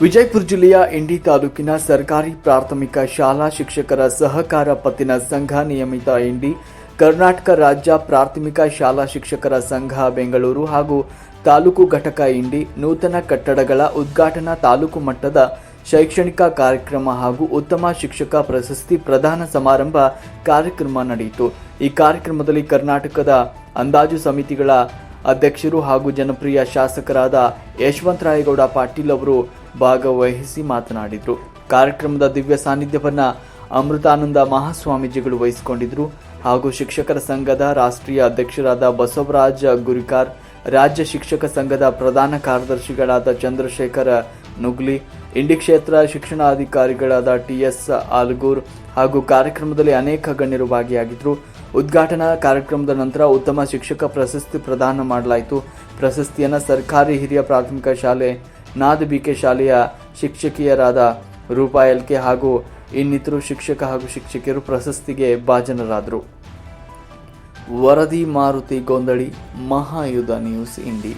ವಿಜಯಪುರ ಜಿಲ್ಲೆಯ ಇಂಡಿ ತಾಲೂಕಿನ ಸರ್ಕಾರಿ ಪ್ರಾಥಮಿಕ ಶಾಲಾ ಶಿಕ್ಷಕರ ಸಹಕಾರ ಪತ್ತಿನ ಸಂಘ ನಿಯಮಿತ ಇಂಡಿ, ಕರ್ನಾಟಕ ರಾಜ್ಯ ಪ್ರಾಥಮಿಕ ಶಾಲಾ ಶಿಕ್ಷಕರ ಸಂಘ ಬೆಂಗಳೂರು ಹಾಗೂ ತಾಲೂಕು ಘಟಕ ಇಂಡಿ ನೂತನ ಕಟ್ಟಡಗಳ ಉದ್ಘಾಟನಾ ತಾಲೂಕು ಮಟ್ಟದ ಶೈಕ್ಷಣಿಕ ಕಾರ್ಯಕ್ರಮ ಹಾಗೂ ಉತ್ತಮ ಶಿಕ್ಷಕ ಪ್ರಶಸ್ತಿ ಪ್ರದಾನ ಸಮಾರಂಭ ಕಾರ್ಯಕ್ರಮ ನಡೆಯಿತು. ಈ ಕಾರ್ಯಕ್ರಮದಲ್ಲಿ ಕರ್ನಾಟಕದ ಅಂದಾಜು ಸಮಿತಿಗಳ ಅಧ್ಯಕ್ಷರು ಹಾಗೂ ಜನಪ್ರಿಯ ಶಾಸಕರಾದ ಯಶವಂತರಾಯಗೌಡ ಪಾಟೀಲ್ ಅವರು ಭಾಗವಹಿಸಿ ಮಾತನಾಡಿದರು. ಕಾರ್ಯಕ್ರಮದ ದಿವ್ಯ ಸಾನ್ನಿಧ್ಯವನ್ನು ಅಮೃತಾನಂದ ಮಹಾಸ್ವಾಮೀಜಿಗಳು ವಹಿಸಿಕೊಂಡಿದ್ರು. ಹಾಗೂ ಶಿಕ್ಷಕರ ಸಂಘದ ರಾಷ್ಟ್ರೀಯ ಅಧ್ಯಕ್ಷರಾದ ಬಸವರಾಜ ಗುರಿಕಾರ್, ರಾಜ್ಯ ಶಿಕ್ಷಕ ಸಂಘದ ಪ್ರಧಾನ ಕಾರ್ಯದರ್ಶಿಗಳಾದ ಚಂದ್ರಶೇಖರ ನುಗ್ಲಿ, ಇಂಡಿ ಕ್ಷೇತ್ರ ಶಿಕ್ಷಣಾಧಿಕಾರಿಗಳಾದ ಟಿಎಸ್ ಆಲ್ಗೂರ್ ಹಾಗೂ ಕಾರ್ಯಕ್ರಮದಲ್ಲಿ ಅನೇಕ ಗಣ್ಯರು ಭಾಗಿಯಾಗಿದ್ದರು ಉದ್ಘಾಟನಾ ಕಾರ್ಯಕ್ರಮದ ನಂತರ ಉತ್ತಮ ಶಿಕ್ಷಕ ಪ್ರಶಸ್ತಿ ಪ್ರದಾನ ಮಾಡಲಾಯಿತು. ಪ್ರಶಸ್ತಿಯನ್ನು ಸರ್ಕಾರಿ ಹಿರಿಯ ಪ್ರಾಥಮಿಕ ಶಾಲೆ ನಾದಬಿಕೆ ಶಾಲೆಯ ಶಿಕ್ಷಕಿಯರಾದ ರೂಪಾ ಎಲ್ಕೆ ಹಾಗೂ ಇನ್ನಿತರು ಶಿಕ್ಷಕ ಹಾಗೂ ಶಿಕ್ಷಕಿಯರು ಪ್ರಶಸ್ತಿಗೆ ಭಾಜನರಾದರು. ವರದಿ ಮಾರುತಿ ಗೊಂದಳಿ, ಮಹಾಯುಧ ನ್ಯೂಸ್, ಇಂಡಿ.